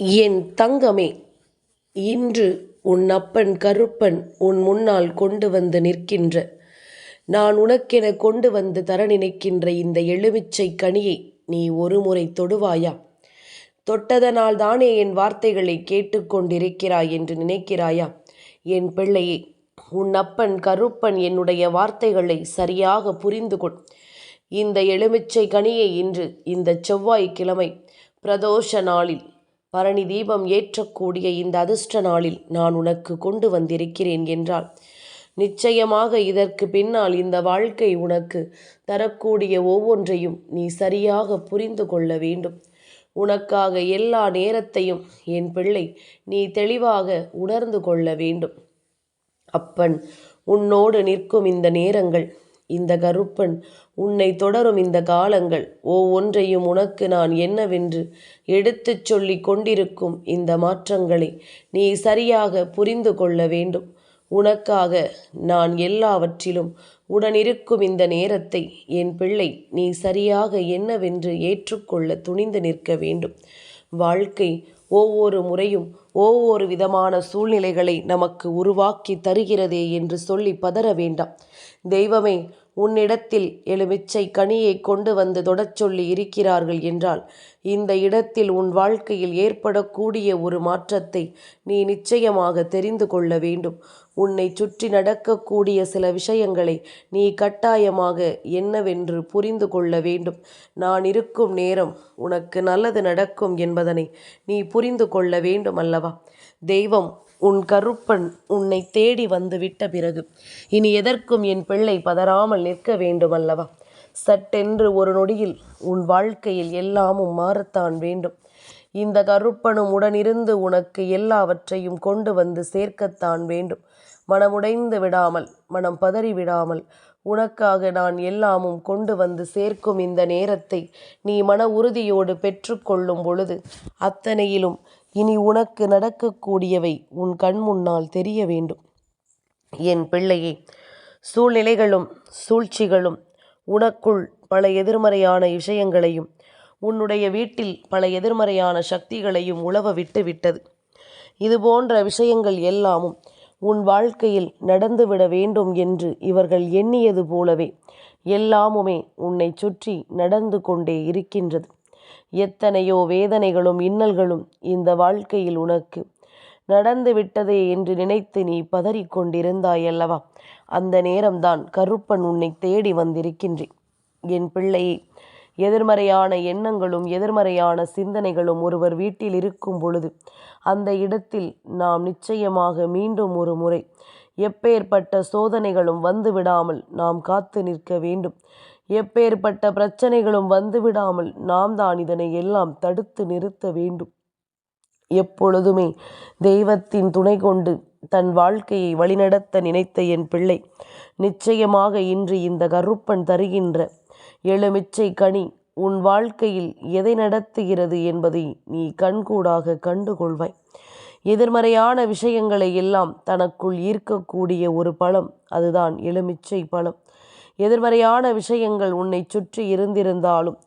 என் தங்கமே இன்று உன் அப்பன் கருப்பன் உன் முன்னால் கொண்டு வந்து நிற்கின்ற. நான் உனக்கென கொண்டு வந்து தர நினைக்கின்ற இந்த எலுமிச்சை கனியை நீ ஒருமுறை தொடுவாயா? தொட்டதனால் தானே என் வார்த்தைகளை கேட்டுக்கொண்டிருக்கிறாய் என்று நினைக்கிறாயா? என் பிள்ளையே உன் அப்பன் கருப்பன் என்னுடைய வார்த்தைகளை சரியாக புரிந்து கொள். இந்த எலுமிச்சை கனியை இன்று இந்த செவ்வாய்க்கிழமை பிரதோஷ நாளில் பரணி தீபம் ஏற்றக்கூடிய இந்த அதிர்ஷ்ட நாளில் நான் உனக்கு கொண்டு வந்திருக்கிறேன் என்றால் நிச்சயமாக இதற்கு பின்னால் இந்த வாழ்க்கை உனக்கு தரக்கூடிய ஒவ்வொன்றையும் நீ சரியாக புரிந்து கொள்ள வேண்டும். உனக்காக எல்லா நேரத்தையும் என் பிள்ளை நீ தெளிவாக உணர்ந்து கொள்ள வேண்டும். அப்பன் உன்னோடு நிற்கும் இந்த நேரங்கள் இந்த கருப்பன் உன்னை தொடரும் இந்த காலங்கள் ஒவ்வொன்றையும் உனக்கு நான் என்னவென்று எடுத்துச் சொல்லி கொண்டிருக்கும் இந்த மாற்றங்களை நீ சரியாக புரிந்து கொள்ள வேண்டும். உனக்காக நான் எல்லாவற்றிலும் உடனிருக்கும் இந்த நேரத்தை என் பிள்ளை நீ சரியாக என்னவென்று ஏற்றுக்கொள்ள துணிந்து நிற்க வேண்டும். வாழ்க்கை ஒவ்வொரு முறையும் ஒவ்வொரு விதமான சூழ்நிலைகளை நமக்கு உருவாக்கி தருகிறதே என்று சொல்லி பதற வேண்டாம். தெய்வமே உன்னிடத்தில் எலுமிச்சை கனியை கொண்டு வந்து தொடச்சொல்லி இருக்கிறார்கள் என்றால் இந்த இடத்தில் உன் வாழ்க்கையில் ஏற்படக்கூடிய ஒரு மாற்றத்தை நீ நிச்சயமாக தெரிந்து கொள்ள வேண்டும். உன்னை சுற்றி நடக்கக்கூடிய சில விஷயங்களை நீ கட்டாயமாக என்னவென்று புரிந்து கொள்ள வேண்டும். நான் இருக்கும் நேரம் உனக்கு நல்லது நடக்கும் என்பதனை நீ புரிந்து கொள்ள வேண்டும் அல்லவா? தெய்வம் உன் கருப்பன் உன்னை தேடி வந்து விட்ட பிறகு. இனி எதற்கும் என் பிள்ளை பதறாமல் நிற்க வேண்டுமல்லவா? சட்டென்று ஒரு நொடியில் உன் வாழ்க்கையில் எல்லாமும் மாறத்தான் வேண்டும். இந்த கருப்பனும் உடனிருந்து உனக்கு எல்லாவற்றையும் கொண்டு வந்து சேர்க்கத்தான் வேண்டும். மனமுடைந்து விடாமல் மனம் பதறி விடாமல் உனக்காக நான் எல்லாமும் கொண்டு வந்து சேர்க்கும் இந்த நேரத்தை நீ மன உறுதியோடு பெற்றுக்கொள்ளும் பொழுது அத்தனையிலும் இனி உனக்கு நடக்கக்கூடியவை உன் கண் முன்னால் தெரிய வேண்டும். என் பிள்ளையே சூழ்நிலைகளும் சூழ்ச்சிகளும் உனக்குள் பல எதிர்மறையான விஷயங்களையும் உன்னுடைய வீட்டில் பல எதிர்மறையான சக்திகளையும் உழவ விட்டு விட்டது இது போன்ற விஷயங்கள் எல்லாமும் உன் வாழ்க்கையில் நடந்துவிட வேண்டும் என்று இவர்கள் எண்ணியது போலவே எல்லாமுமே உன்னை சுற்றி நடந்து கொண்டே இருக்கின்றது. எத்தனையோ வேதனைகளும் இன்னல்களும் இந்த வாழ்க்கையில் உனக்கு. நடந்து விட்டதே என்று நினைத்து நீ பதறிக்கொண்டிருந்தாய் அல்லவா அந்த நேரம்தான் கருப்பன் உன்னை தேடி வந்திருக்கின்றேன். என் பிள்ளையை எதிர்மறையான எண்ணங்களும் எதிர்மறையான சிந்தனைகளும் ஒருவர் வீட்டில் இருக்கும் பொழுது அந்த இடத்தில் நாம் நிச்சயமாக மீண்டும் ஒரு முறை எப்பேற்பட்ட சோதனைகளும் வந்து விடாமல் நாம் காத்து நிற்க வேண்டும். எப்பேற்பட்ட பிரச்சனைகளும் வந்துவிடாமல் நாம் தான் இதனை எல்லாம் தடுத்து நிறுத்த வேண்டும். எப்பொழுதுமே தெய்வத்தின் துணை கொண்டு தன் வாழ்க்கையை வழிநடத்த நினைத்த என் பிள்ளை நிச்சயமாக இன்று இந்த கருப்பன் தருகின்ற எழுமிச்சை கனி உன் வாழ்க்கையில் எதை நடத்துகிறது என்பதை நீ கண்கூடாக கண்டுகொள்வாய். எதிர்மறையான விஷயங்களை எல்லாம் தனக்குள் ஈர்க்கக்கூடிய ஒரு பழம் அதுதான் எலுமிச்சை பழம். எதிர்மறையான விஷயங்கள் உன்னை சுற்றி இருந்திருந்தாலும்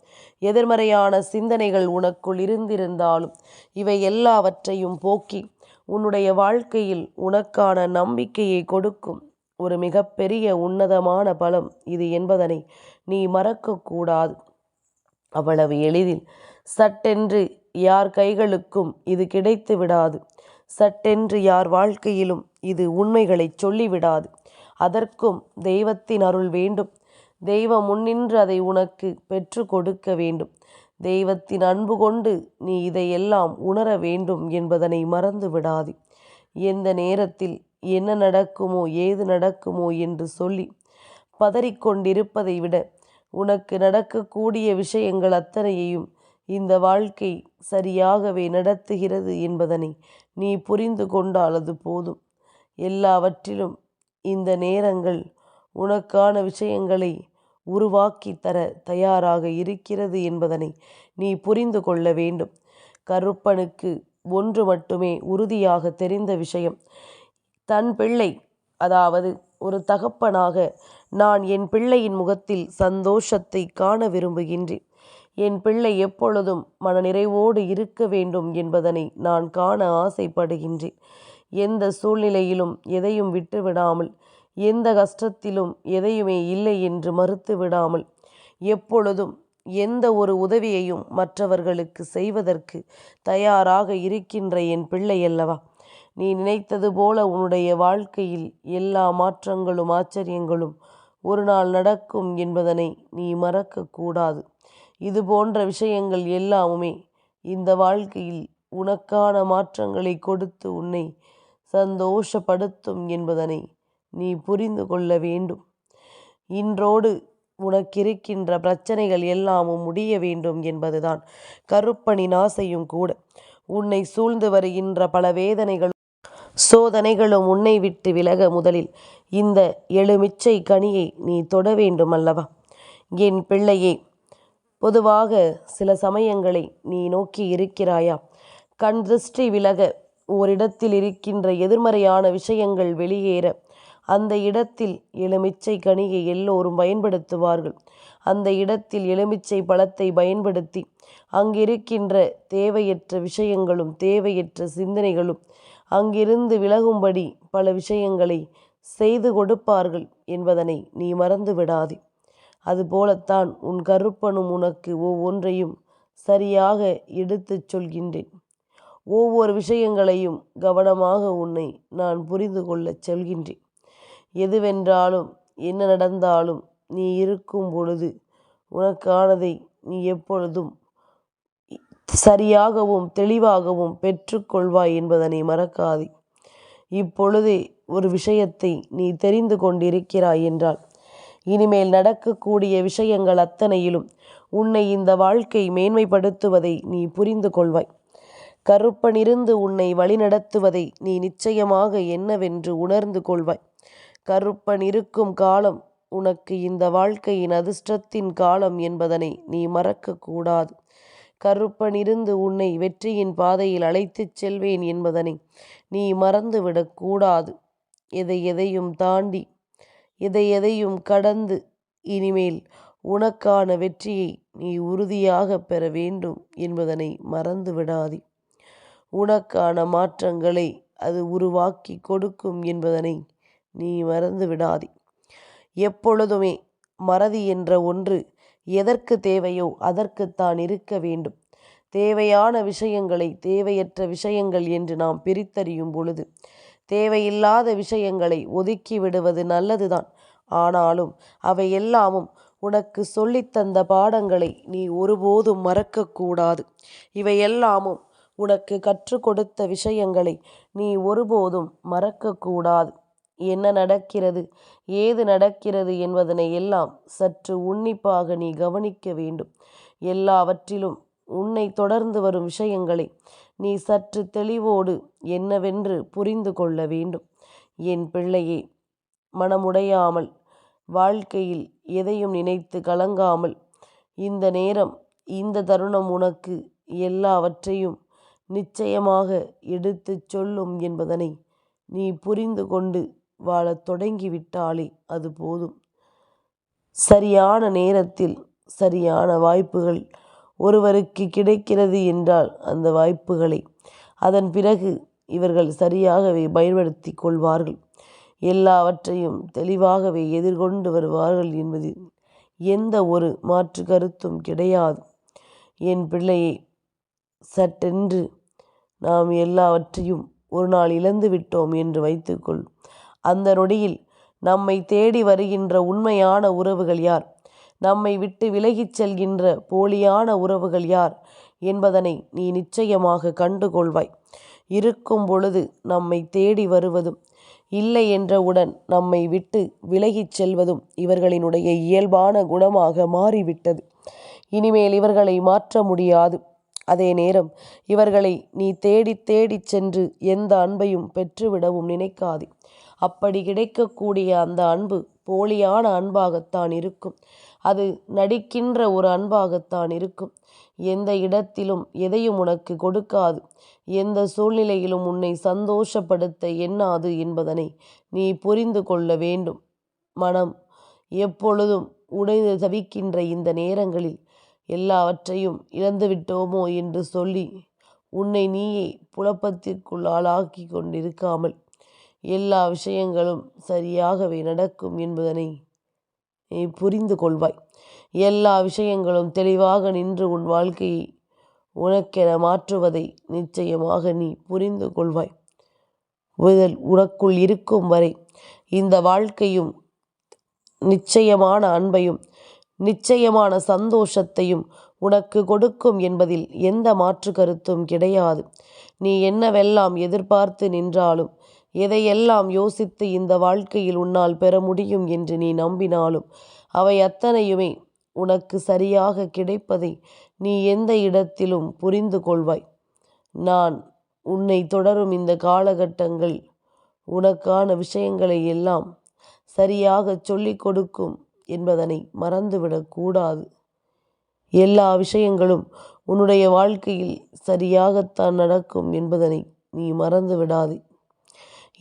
எதிர்மறையான சிந்தனைகள் உனக்குள் இருந்திருந்தாலும் இவை எல்லாவற்றையும் போக்கி உன்னுடைய வாழ்க்கையில் உனக்கான நம்பிக்கையை கொடுக்கும் ஒரு மிகப்பெரிய உன்னதமான பலம் இது என்பதனை நீ மறக்கக்கூடாது. அவ்வளவு எளிதில் சட்டென்று யார் கைகளுக்கும் இது கிடைத்து விடாது சட்டென்று யார் வாழ்க்கையிலும் இது உண்மைகளை சொல்லிவிடாது. அதற்கும் தெய்வத்தின் அருள் வேண்டும். தெய்வம் முன்னின்று அதை உனக்கு பெற்று கொடுக்க வேண்டும். தெய்வத்தின் அன்பு கொண்டு நீ இதையெல்லாம் உணர வேண்டும் என்பதனை மறந்து விடாது. எந்த நேரத்தில் என்ன நடக்குமோ ஏது நடக்குமோ என்று சொல்லி பதறிக்கொண்டிருப்பதை விட உனக்கு நடக்கக்கூடிய விஷயங்கள் அத்தனையையும் இந்த வாழ்க்கை சரியாகவே நடத்துகிறது என்பதனை நீ புரிந்து கொண்டால் அது போதும். எல்லாவற்றிலும் இந்த நேரங்கள் உனக்கான விஷயங்களை உருவாக்கி தர தயாராக இருக்கிறது என்பதனை நீ புரிந்து கொள்ள வேண்டும். கருப்பனுக்கு ஒன்று மட்டுமே உறுதியாக தெரிந்த விஷயம். தன் பிள்ளை அதாவது ஒரு தகப்பனாக நான் என் பிள்ளையின் முகத்தில் சந்தோஷத்தை காண விரும்புகின்றேன். என் பிள்ளை எப்பொழுதும் மனநிறைவோடு இருக்க வேண்டும் என்பதனை நான் காண ஆசைப்படுகின்றேன். எந்த சூழ்நிலையிலும் எதையும் விட்டுவிடாமல் எந்த கஷ்டத்திலும் எதையுமே இல்லை என்று மறுத்து விடாமல் எப்பொழுதும் எந்த ஒரு உதவியையும் மற்றவர்களுக்கு செய்வதற்கு தயாராக இருக்கின்ற என் பிள்ளை அல்லவா? நீ நினைத்தது போல உன்னுடைய வாழ்க்கையில் எல்லா மாற்றங்களும் ஆச்சரியங்களும் ஒரு நாள் நடக்கும் என்பதனை நீ மறக்கக்கூடாது. இது போன்ற விஷயங்கள் எல்லாமுமே இந்த வாழ்க்கையில் உனக்கான மாற்றங்களை கொடுத்து உன்னை சந்தோஷப்படுத்தும் என்பதனை நீ புரிந்து கொள்ள வேண்டும். இன்றோடு உனக்கிருக்கின்ற பிரச்சனைகள் எல்லாமும் முடிய வேண்டும் என்பதுதான் கருப்பனின் ஆசையும் கூட. உன்னை சூழ்ந்து வருகின்ற பல வேதனைகளும் சோதனைகளும் உன்னை விட்டு விலக முதலில் இந்த எலுமிச்சை கனியை நீ தொட வேண்டும் அல்லவா என் பிள்ளையே பொதுவாக சில சமயங்களை நீ நோக்கி இருக்கிறாயா? கண் திருஷ்டி விலக ஓரிடத்தில் இருக்கின்ற எதிர்மறையான விஷயங்கள் வெளியேற அந்த இடத்தில் எலுமிச்சை கனியை எல்லோரும் பயன்படுத்துவார்கள். அந்த இடத்தில் எலுமிச்சை பழத்தை பயன்படுத்தி அங்கிருக்கின்ற தேவையற்ற விஷயங்களும் தேவையற்ற சிந்தனைகளும் அங்கிருந்து விலகும்படி பல விஷயங்களை செய்து கொடுப்பார்கள் என்பதனை நீ மறந்து விடாதே. அதுபோலத்தான் உன் கருப்பனும் உனக்கு ஒவ்வொன்றையும் சரியாக எடுத்துச் சொல்கின்றேன். ஒவ்வொரு விஷயங்களையும் கவனமாக உன்னை நான் புரிந்து கொள்ளச் செல்கின்றேன். எதுவென்றாலும் என்ன நடந்தாலும் நீ இருக்கும் பொழுது உனக்கானதை நீ எப்பொழுதும் சரியாகவும் தெளிவாகவும் பெற்றுக்கொள்வாய் என்பதனை மறக்காதே. இப்பொழுதே ஒரு விஷயத்தை நீ தெரிந்து கொண்டிருக்கிறாய் என்றால் இனிமேல் நடக்கக்கூடிய விஷயங்கள் அத்தனையிலும் உன்னை இந்த வாழ்க்கை மேன்மைப்படுத்துவதை நீ புரிந்து கொள்வாய். கருப்பனிருந்து உன்னை வழிநடத்துவதை நீ நிச்சயமாக என்னவென்று உணர்ந்து கொள்வாய். கருப்பன் இருக்கும் காலம் உனக்கு இந்த வாழ்க்கையின் அதிர்ஷ்டத்தின் காலம் என்பதனை நீ மறக்கக்கூடாது. கருப்பன் இருந்து உன்னை வெற்றியின் பாதையில் அழைத்துச் செல்வேன் என்பதனை நீ மறந்துவிடக்கூடாது எதை எதையும் தாண்டி எதை எதையும் கடந்து இனிமேல் உனக்கான வெற்றியை நீ உறுதியாக பெற வேண்டும் என்பதனை மறந்து விடாதே உனக்கான மாற்றங்களை அது உருவாக்கி கொடுக்கும் என்பதனை நீ மறந்து விடாதே. எப்பொழுதுமே மறதி என்ற ஒன்று எதற்கு தேவையோ அதற்குத்தான் இருக்க வேண்டும். தேவையான விஷயங்களை தேவையற்ற விஷயங்கள் என்று நாம் பிரித்தறியும் பொழுது தேவையில்லாத விஷயங்களை ஒதுக்கி விடுவது நல்லதுதான். ஆனாலும் அவை எல்லாமும் உனக்கு சொல்லித்தந்த பாடங்களை நீ ஒருபோதும் மறக்கக்கூடாது இவை எல்லாமும் உனக்கு கற்றுக் கொடுத்த விஷயங்களை நீ ஒருபோதும் மறக்கக்கூடாது. என்ன நடக்கிறது? ஏது நடக்கிறது என்பதனை எல்லாம் சற்று உன்னிப்பாக நீ கவனிக்க வேண்டும். எல்லாவற்றிலும் உன்னை தொடர்ந்து வரும் விஷயங்களை நீ சற்று தெளிவோடு என்னவென்று புரிந்து கொள்ள வேண்டும். என் பிள்ளையே மனமுடையாமல் வாழ்க்கையில் எதையும் நினைத்து கலங்காமல் இந்த நேரம் இந்த தருணம் உனக்கு எல்லாவற்றையும் நிச்சயமாக எடுத்துச் சொல்லும் என்பதனை நீ புரிந்து கொண்டு வாழத் தொடங்கிவிட்டாலே அது போதும். சரியான நேரத்தில் சரியான வாய்ப்புகள் ஒருவருக்கு கிடைக்கிறது என்றால் அந்த வாய்ப்புகளை அதன் பிறகு இவர்கள் சரியாகவே பயன்படுத்தி கொள்வார்கள். எல்லாவற்றையும் தெளிவாகவே எதிர்கொண்டு வருவார்கள் என்பதில் எந்த ஒரு மாற்று கருத்தும் கிடையாது. என் பிள்ளையை சட்டென்று நாம் எல்லாவற்றையும் ஒரு நாள் இழந்து விட்டோம் என்று வைத்துக்கொள். அந்த நொடியில் நம்மை தேடி வருகின்ற உண்மையான உறவுகள் யார்? நம்மை விட்டு விலகிச் செல்கின்ற போலியான உறவுகள் யார் என்பதனை நீ நிச்சயமாக கண்டுகொள்வாய். இருக்கும் பொழுது நம்மை தேடி வருவதும் இல்லை என்றவுடன் நம்மை விட்டு விலகிச் செல்வதும் இவர்களினுடைய இயல்பான குணமாக மாறிவிட்டது. இனிமேல் இவர்களை மாற்ற முடியாது. அதே நேரம் இவர்களை நீ தேடி தேடிச் சென்று எந்த அன்பையும் பெற்றுவிடவும் நினைக்காதே. அப்படி கிடைக்கக்கூடிய அந்த அன்பு போலியான அன்பாகத்தான் இருக்கும். அது நடிக்கின்ற ஒரு அன்பாகத்தான் இருக்கும். எந்த இடத்திலும் எதையும் உனக்கு கொடுக்காது. எந்த சூழ்நிலையிலும் உன்னை சந்தோஷப்படுத்த எண்ணாது என்பதனை நீ புரிந்து கொள்ள வேண்டும். மனம் எப்பொழுதும் உடைந்து தவிக்கின்ற இந்த நேரங்களில் எல்லாவற்றையும் இழந்துவிட்டோமோ என்று சொல்லி உன்னை நீயே புழப்பத்திற்குள் ஆளாக்கி கொண்டிருக்காமல் எல்லா விஷயங்களும் சரியாகவே நடக்கும் என்பதனை நீ புரிந்து கொள்வாய். எல்லா விஷயங்களும் தெளிவாக நின்று உன் வாழ்க்கையை உனக்கென மாற்றுவதை நிச்சயமாக நீ புரிந்து கொள்வாய். முதல் உனக்குள் இருக்கும் வரை இந்த வாழ்க்கையும் நிச்சயமான அன்பையும் நிச்சயமான சந்தோஷத்தையும் உனக்கு கொடுக்கும் என்பதில் எந்த மாற்று கருத்தும் கிடையாது. நீ என்னவெல்லாம் எதிர்பார்த்து நின்றாலும் எதையெல்லாம் யோசித்து இந்த வாழ்க்கையில் உன்னால் பெற முடியும் என்று நீ நம்பினாலும் அவை அத்தனையுமே உனக்கு சரியாக கிடைப்பதை நீ எந்த இடத்திலும் புரிந்து கொள்வாய். நான் உன்னை தொடரும் இந்த காலகட்டங்கள் உனக்கான விஷயங்களை எல்லாம் சரியாக சொல்லிக் கொடுக்கும் என்பதனை மறந்துவிடக்கூடாது எல்லா விஷயங்களும் உன்னுடைய வாழ்க்கையில் சரியாகத்தான் நடக்கும் என்பதனை நீ மறந்து விடாதே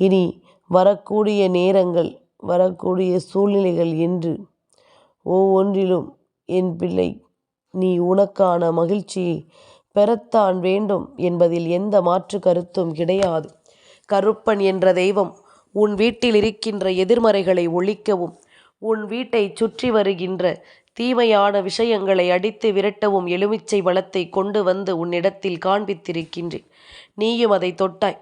இனி வரக்கூடிய நேரங்கள் வரக்கூடிய சூழ்நிலைகள் என்று ஒவ்வொன்றிலும் என் பிள்ளை நீ உனக்கான மகிழ்ச்சியை பெறத்தான் வேண்டும் என்பதில் எந்த மாற்று கருத்தும் கிடையாது. கருப்பன் என்ற தெய்வம் உன் வீட்டில் இருக்கின்ற எதிர்மறைகளை ஒழிக்கவும் உன் வீட்டை சுற்றி வருகின்ற தீமையான விஷயங்களை அடித்து விரட்டவும் எலுமிச்சை வளத்தை கொண்டு வந்து உன்னிடத்தில் காண்பித்திருக்கின்றேன். நீயும் அதை தொட்டாய்.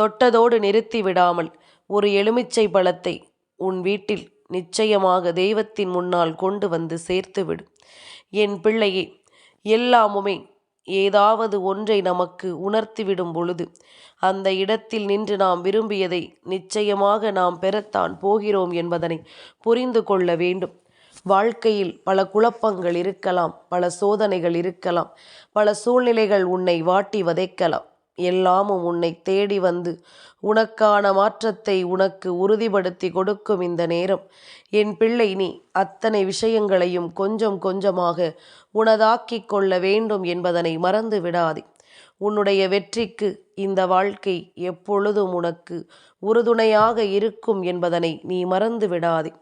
தொட்டதோடு நிறுத்தி விடாமல் ஒரு எலுமிச்சை பழத்தை உன் வீட்டில் நிச்சயமாக தெய்வத்தின் முன்னால் கொண்டு வந்து சேர்த்துவிடும் என் பிள்ளையே எல்லாமுமே ஏதாவது ஒன்றை நமக்கு உணர்த்திவிடும் பொழுது அந்த இடத்தில் நின்று நாம் விரும்பியதை நிச்சயமாக நாம் பெறத்தான் போகிறோம் என்பதனை புரிந்து கொள்ள வேண்டும். வாழ்க்கையில் பல குழப்பங்கள் இருக்கலாம் பல சோதனைகள் இருக்கலாம் பல சூழ்நிலைகள் உன்னை வாட்டி வதைக்கலாம். எல்லாமும் உன்னை தேடி வந்து உனக்கான மாற்றத்தை உனக்கு உறுதிப்படுத்தி கொடுக்கும் இந்த நேரம். என் பிள்ளை நீ அத்தனை விஷயங்களையும் கொஞ்சம் கொஞ்சமாக உனதாக்கிக் கொள்ள வேண்டும் என்பதனை மறந்து விடாதே. உன்னுடைய வெற்றிக்கு இந்த வாழ்க்கை எப்பொழுதும் உனக்கு உறுதுணையாக இருக்கும் என்பதனை நீ மறந்து விடாதே.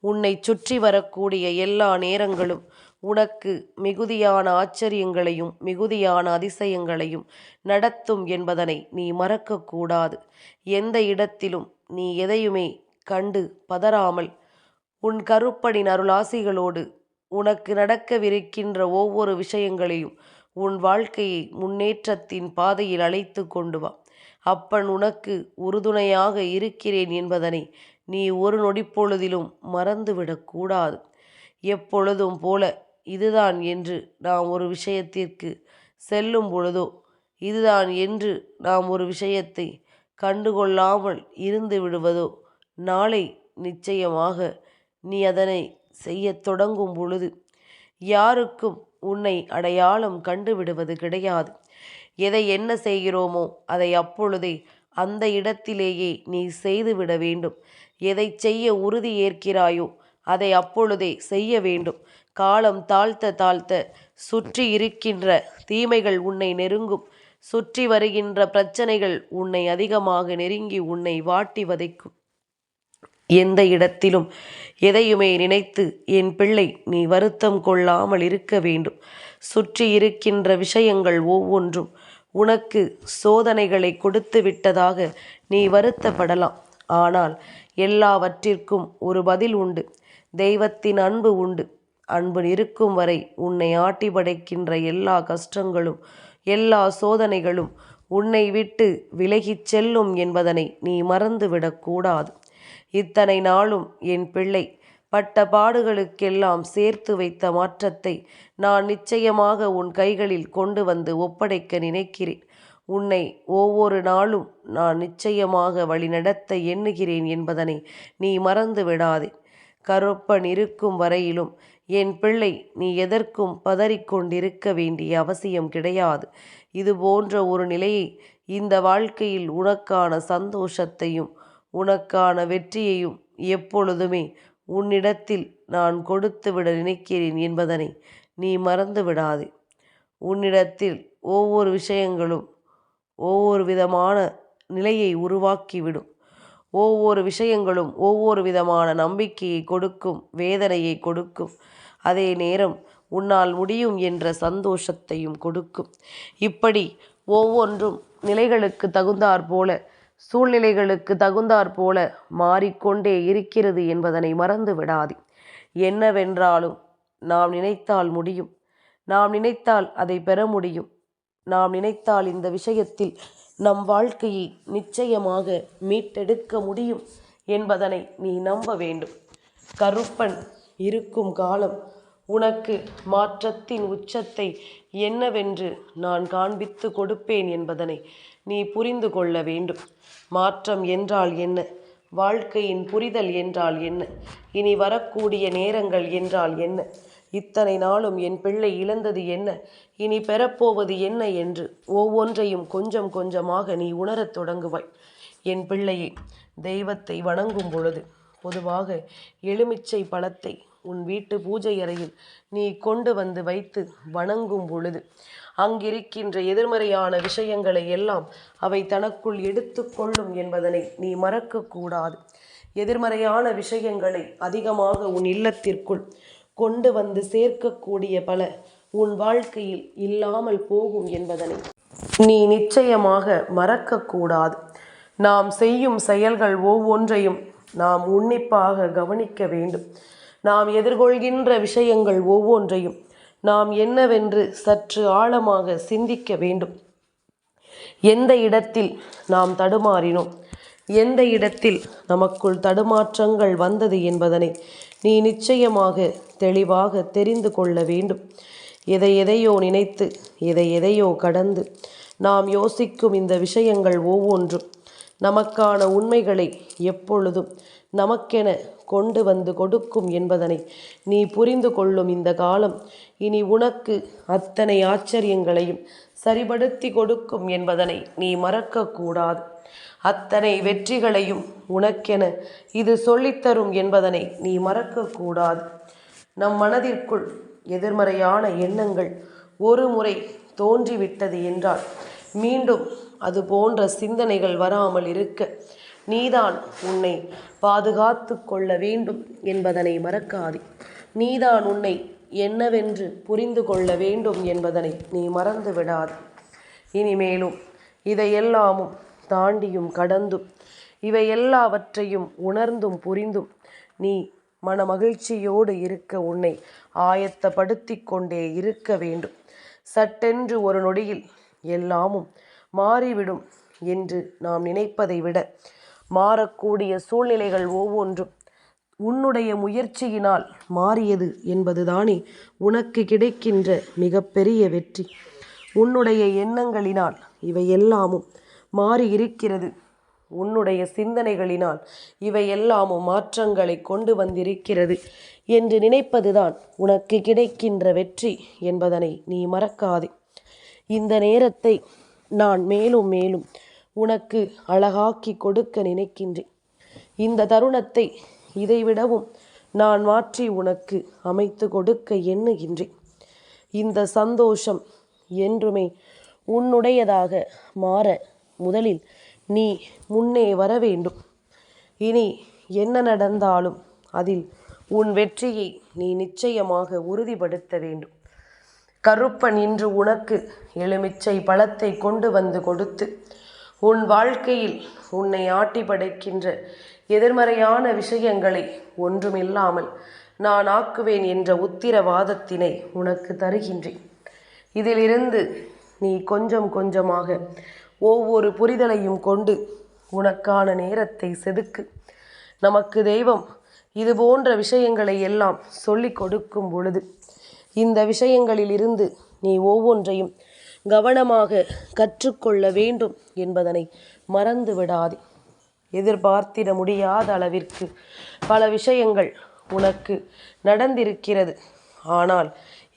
உன்னை சுற்றி வரக்கூடிய எல்லா நேரங்களும் உனக்கு மிகுதியான ஆச்சரியங்களையும் மிகுதியான அதிசயங்களையும் நடத்தும் என்பதனை நீ மறக்கக்கூடாது. எந்த இடத்திலும் நீ எதையுமே கண்டு பதறாமல் உன் கருப்படின் அருளாசிகளோடு உனக்கு நடக்கவிருக்கின்ற ஒவ்வொரு விஷயங்களையும் உன் வாழ்க்கையை முன்னேற்றத்தின் பாதையில் அழைத்து கொண்டு வா. அப்பன் உனக்கு உறுதுணையாக இருக்கிறேன் என்பதனை நீ ஒரு நொடிப்பொழுதிலும் மறந்துவிடக்கூடாது. எப்பொழுதும் போல இதுதான் என்று நாம் ஒரு விஷயத்திற்கு செல்லும் பொழுதோ இதுதான் என்று நாம் ஒரு விஷயத்தை கண்டுகொள்ளாமல் இருந்து விடுவதோ நாளை நிச்சயமாக நீ அதனை செய்யத் தொடங்கும் பொழுது யாருக்கும் உன்னை அடையாளம் கண்டுவிடுவது கிடையாது. எதை என்ன செய்கிறோமோ அதை அப்பொழுதே அந்த இடத்திலேயே நீ செய்துவிட வேண்டும். எதை செய்ய உறுதி ஏற்கிறாயோ அதை அப்பொழுதே செய்ய வேண்டும். காலம் தாழ்த்த தாழ்த்த சுற்றி இருக்கின்ற தீமைகள் உன்னை நெருங்கும். சுற்றி வருகின்ற பிரச்சனைகள் உன்னை அதிகமாக நெருங்கி உன்னை வாட்டி வதைக்கும். எந்த இடத்திலும் எதையுமே நினைத்து என் பிள்ளை நீ வருத்தம் கொள்ளாமல் இருக்க வேண்டும். சுற்றி இருக்கின்ற விஷயங்கள் ஒவ்வொன்றும் உனக்கு சோதனைகளை கொடுத்து விட்டதாக நீ வருத்தப்படலாம். ஆனால் எல்லாவற்றிற்கும் ஒரு பதில் உண்டு. தெய்வத்தின் அன்பு உண்டு. அன்பு இருக்கும் வரை உன்னை ஆட்டி படைக்கின்ற எல்லா கஷ்டங்களும் எல்லா சோதனைகளும் உன்னை விட்டு விலகிச் செல்லும் என்பதனை நீ மறந்துவிடக்கூடாது இத்தனை நாளும் என் பிள்ளை பட்ட பாடுகளுக்கெல்லாம் சேர்த்து வைத்த மாற்றத்தை நான் நிச்சயமாக உன் கைகளில் கொண்டு வந்து ஒப்படைக்க நினைக்கிறேன். உன்னை ஒவ்வொரு நாளும் நான் நிச்சயமாக வழிநடத்த எண்ணுகிறேன் என்பதனை நீ மறந்து விடாதே கருப்பன் இருக்கும் வரையிலும் என் பிள்ளை நீ எதற்கும் பதறிக்கொண்டிருக்க வேண்டிய அவசியம் கிடையாது. இது போன்ற ஒரு நிலையை இந்த வாழ்க்கையில் உனக்கான சந்தோஷத்தையும் உனக்கான வெற்றியையும் எப்பொழுதுமே உன்னிடத்தில் நான் கொடுத்துவிட நினைக்கிறேன் என்பதனை நீ மறந்து விடாதே உன்னிடத்தில் ஒவ்வொரு விஷயங்களும் ஒவ்வொரு விதமான நிலையை உருவாக்கிவிடும். ஒவ்வொரு விஷயங்களும் ஒவ்வொரு விதமான நம்பிக்கையை கொடுக்கும் வேதனையை கொடுக்கும். அதே நேரம் உன்னால் முடியும் என்ற சந்தோஷத்தையும் கொடுக்கும். இப்படி ஒவ்வொன்றும் நிலைகளுக்கு தகுந்தாற் போல சூழ்நிலைகளுக்கு தகுந்தாற் போல மாறிக்கொண்டே இருக்கிறது என்பதனை மறந்து விடாதே. என்னவென்றாலும் நாம் நினைத்தால் முடியும். நாம் நினைத்தால் அதை பெற முடியும். நாம் நினைத்தால் இந்த விஷயத்தில் நம் வாழ்க்கையை நிச்சயமாக மீட்டெடுக்க முடியும் என்பதனை நீ நம்ப வேண்டும். கருப்பன் இருக்கும் காலம் உனக்கு மாற்றத்தின் உச்சத்தை என்னவென்று நான் காண்பித்து கொடுப்பேன் என்பதனை நீ புரிந்து கொள்ள வேண்டும். மாற்றம் என்றால் என்ன? வாழ்க்கையின் புரிதல் என்றால் என்ன? இனி வரக்கூடிய நேரங்கள் என்றால் என்ன? இத்தனை நாளும் என் பிள்ளை இழந்தது என்ன? இனி பெறப்போவது என்ன என்று ஒவ்வொன்றையும் கொஞ்சம் கொஞ்சமாக நீ உணரத் தொடங்குவாய். என் பிள்ளையை தெய்வத்தை வணங்கும் பொழுது பொதுவாக எலுமிச்சை பழத்தை உன் வீட்டு பூஜை அறையில் நீ கொண்டு வந்து வைத்து வணங்கும் பொழுது அங்கிருக்கின்ற எதிர்மறையான விஷயங்களை எல்லாம் அவை தனக்குள் எடுத்துக்கொள்ளும் என்பதனை நீ மறக்கக்கூடாது எதிர்மறையான விஷயங்களை அதிகமாக உன் இல்லத்திற்குள் கொண்டு வந்து சேர்க்கக்கூடிய பல உன் வாழ்க்கையில் இல்லாமல் போகும் என்பதனை நீ நிச்சயமாக மறக்கக்கூடாது. நாம் செய்யும் செயல்கள் ஒவ்வொன்றையும் நாம் உன்னிப்பாக கவனிக்க வேண்டும். நாம் எதிர்கொள்கின்ற விஷயங்கள் ஒவ்வொன்றையும் நாம் என்னவென்று சற்று ஆழமாக சிந்திக்க வேண்டும். எந்த இடத்தில் நாம் தடுமாறினோம்? எந்த இடத்தில் நமக்குள் தடுமாற்றங்கள் வந்தது என்பதனை நீ நிச்சயமாக தெளிவாக தெரிந்து கொள்ள வேண்டும். எதை எதையோ நினைத்து எதை எதையோ கடந்து நாம் யோசிக்கும் இந்த விஷயங்கள் ஒவ்வொன்றும் நமக்கான உண்மைகளை எப்பொழுதும் நமக்கென கொண்டு வந்து கொடுக்கும் என்பதனை நீ புரிந்து கொள்ளும் இந்த காலம் இனி உனக்கு அத்தனை ஆச்சரியங்களையும் சரிபடுத்தி கொடுக்கும் என்பதனை நீ மறக்கக்கூடாது. அத்தனை வெற்றிகளையும் உனக்கென இது சொல்லித்தரும் என்பதனை நீ மறக்கக்கூடாது. நம் மனதிற்குள் எதிர்மறையான எண்ணங்கள் ஒரு முறை தோன்றிவிட்டது என்றால் மீண்டும் அது போன்ற சிந்தனைகள் வராமல் இருக்க நீதான் உன்னை பாதுகாத்து கொள்ள வேண்டும் என்பதனை மறக்காதே. நீதான் உன்னை என்னவென்று புரிந்து கொள்ள வேண்டும் என்பதனை நீ மறந்து விடாது. இனிமேலும் இதையெல்லாமும் தாண்டியும் கடந்தும் இவை எல்லாவற்றையும் உணர்ந்தும் புரிந்தும் நீ மன மகிழ்ச்சியோடு இருக்க உன்னை ஆயத்தப்படுத்தி கொண்டே இருக்க வேண்டும். சட்டென்று ஒரு நொடியில் எல்லாமும் மாறிவிடும் என்று நாம் நினைப்பதை விட மாறக்கூடிய சூழ்நிலைகள் ஒவ்வொன்றும் உன்னுடைய முயற்சியினால் மாறியது என்பதுதானே உனக்கு கிடைக்கின்ற மிகப்பெரிய வெற்றி. உன்னுடைய எண்ணங்களினால் இவை எல்லாமும் மாறி இருக்கிறது உன்னுடைய சிந்தனைகளினால் இவையெல்லாமும் மாற்றங்களை கொண்டு வந்திருக்கிறது என்று நினைப்பதுதான் உனக்கு கிடைக்கின்ற வெற்றி என்பதனை நீ மறக்காதே. இந்த நேரத்தை நான் மேலும் மேலும் உனக்கு அழகாக்கி கொடுக்க நினைக்கின்றேன். இந்த தருணத்தை இதைவிடவும் நான் மாற்றி உனக்கு அமைத்து கொடுக்க எண்ணுகின்றேன். இந்த சந்தோஷம் என்றுமே உன்னுடையதாக மாற முதலில் நீ முன்னே வர வேண்டும். இனி என்ன நடந்தாலும் அதில் உன் வெற்றியை நீ நிச்சயமாக உறுதிப்படுத்த வேண்டும். கருப்பன் இன்று உனக்கு எலுமிச்சை பழத்தை கொண்டு வந்து கொடுத்து உன் வாழ்க்கையில் உன்னை ஆட்டி படைக்கின்ற எதிர்மறையான விஷயங்களை ஒன்றுமில்லாமல் நான் ஆக்குவேன் என்ற உத்திரவாதத்தினை உனக்கு தருகின்றேன். இதிலிருந்து நீ கொஞ்சம் கொஞ்சமாக ஒவ்வொரு புரிதலையும் கொண்டு உனக்கான நேரத்தை செதுக்கு. நமக்கு தெய்வம் இது போன்ற விஷயங்களை எல்லாம் சொல்லிக் கொடுக்கும் பொழுது இந்த விஷயங்களிலிருந்து நீ ஒவ்வொன்றையும் கவனமாக கற்றுக்கொள்ள வேண்டும் என்பதனை மறந்து விடாதே. எதிர்பார்த்திட முடியாத அளவிற்கு பல விஷயங்கள் உனக்கு நடந்திருக்கிறது. ஆனால்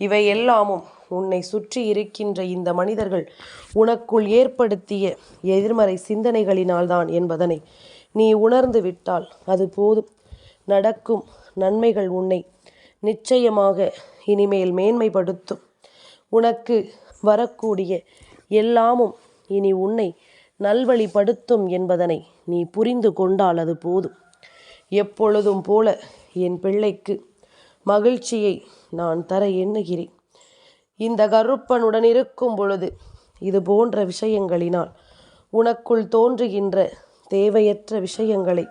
இவை எல்லாமும் உன்னை சுற்றி இருக்கின்ற இந்த மனிதர்கள் உனக்குள் ஏற்படுத்திய எதிர்மறை சிந்தனைகளினால்தான் என்பதனை நீ உணர்ந்து விட்டால் அது போதும். நடக்கும் நன்மைகள் உன்னை நிச்சயமாக இனிமேல் மேன்மைப்படுத்தும். உனக்கு வரக்கூடிய எல்லாமும் இனி உன்னை நல்வழிப்படுத்தும் என்பதனை நீ புரிந்து கொண்டால் அது போதும். எப்பொழுதும் போல என் பிள்ளைக்கு மகிழ்ச்சியை நான் தர எண்ணுகிறேன். இந்த கருப்பனுடன் இருக்கும் பொழுது இது போன்ற விஷயங்களினால் உனக்குள் தோன்றுகின்ற தேவையற்ற விஷயங்களை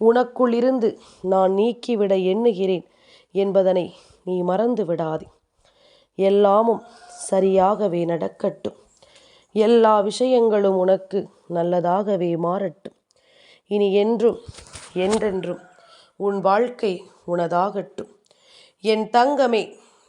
உனக்குள் இருந்து நான் நீக்கிவிட எண்ணுகிறேன் என்பதனை நீ மறந்து விடாதே. எல்லாமும் சரியாகவே நடக்கட்டும். எல்லா விஷயங்களும் உனக்கு நல்லதாகவே மாறட்டும். இனி என்றும் என்றென்றும் உன் வாழ்க்கை உனதாகட்டும். என் தங்கமே